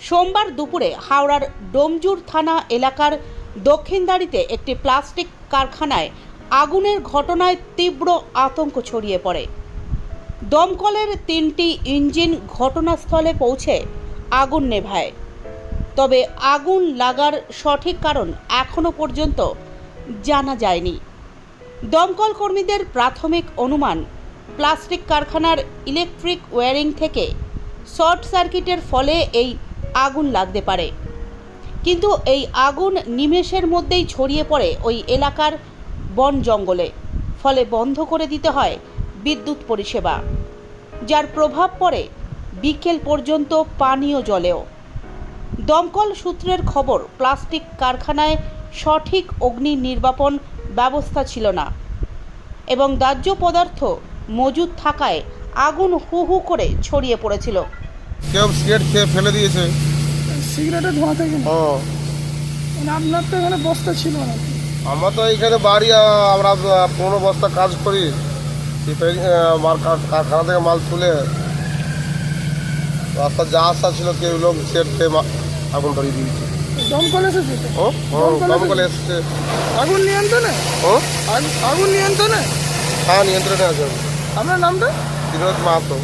সোমবার দুপুরে হাওড়ার ডোমজুর থানা এলাকার দক্ষিণদাড়িতে একটি প্লাস্টিক কারখানায় আগুনের ঘটনায় তীব্র আতঙ্ক ছড়িয়ে পড়ে। দমকলের তিনটি ইঞ্জিন ঘটনাস্থলে পৌঁছে আগুন নেভায়। তবে আগুন লাগার সঠিক কারণ এখনও পর্যন্ত জানা যায়নি। দমকল কর্মীদের প্রাথমিক অনুমান, প্লাস্টিক কারখানার ইলেকট্রিক ওয়্যারিং থেকে শর্ট সার্কিটের ফলে এই আগুন লাগতে পারে। কিন্তু এই আগুন নিমেষের মধ্যেই ছড়িয়ে পড়ে ওই এলাকার বন জঙ্গলে। ফলে বন্ধ করে দিতে হয় বিদ্যুৎ পরিষেবা, যার প্রভাব পড়ে বিকেল পর্যন্ত পানীয় জলেও। দমকল সূত্রের খবর, প্লাস্টিক কারখানায় সঠিক অগ্নি নির্বাপন ব্যবস্থা ছিল না এবং দাহ্য পদার্থ মজুদ থাকায় আগুন হু হু করে ছড়িয়ে পড়েছিল। কেউ সিগারেট খেয়ে ফেলে দিয়েছে? সিগারেটের ধোঁয়া থেকে। ও। মানে আপনার তো এখানে বস্তা ছিল না। আমরা তো এইখানে বাড়ি আমরা পনেরো বস্তা কাজ করি। কারখানা থেকে মাল তুলে। রাস্তা যা আসা ছিল কেউ লোক সিগারেট খেয়ে আগুন ধরিয়ে দিয়েছে। দমকল এসেছে ও দমকল আগুন নিয়ন্ত্রণে? ও? আগ- আগুন নিয়ন্ত্রণে? হ্যাঁ নিয়ন্ত্রণে আছে। আপনার নামটা? বিনোদ মাহাতো।